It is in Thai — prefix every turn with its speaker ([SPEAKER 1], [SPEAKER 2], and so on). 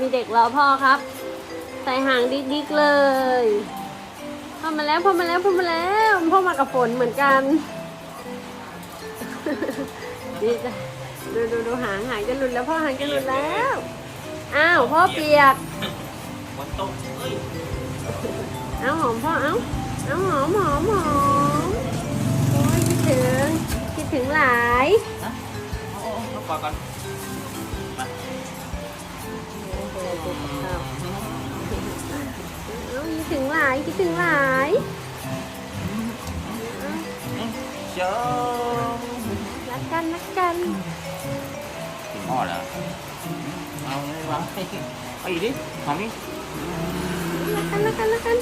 [SPEAKER 1] มีเด็กรอพ่อครับ ใส่หางดิกๆเลยพ่อมาแล้วพ่อมาแล้วพ่อมาแล้วพ่อมากับฝนเหมือนกันดีจ้ะดูดูดูหางหางจะหลุดแล้วพ่อหางจะหลุดแล้ว อ้าวพ่อเปียก
[SPEAKER 2] ฝนตกเอ้ย
[SPEAKER 1] เอาหอมพ่อเอาเอาหอมหอมหอมโอ้ยคิดถึงคิดถึงหลาย
[SPEAKER 2] นะโอ้โอ้ก่อนก่อนมา
[SPEAKER 1] เอาคิดถึงหลายคิดถึงหลาย
[SPEAKER 2] เจ้า
[SPEAKER 1] รักกันรักกัน
[SPEAKER 2] ถึงหม้อเหรอเอาเลยวางเอาอีกดิหอมดิ
[SPEAKER 1] รักกันรักกันรักกัน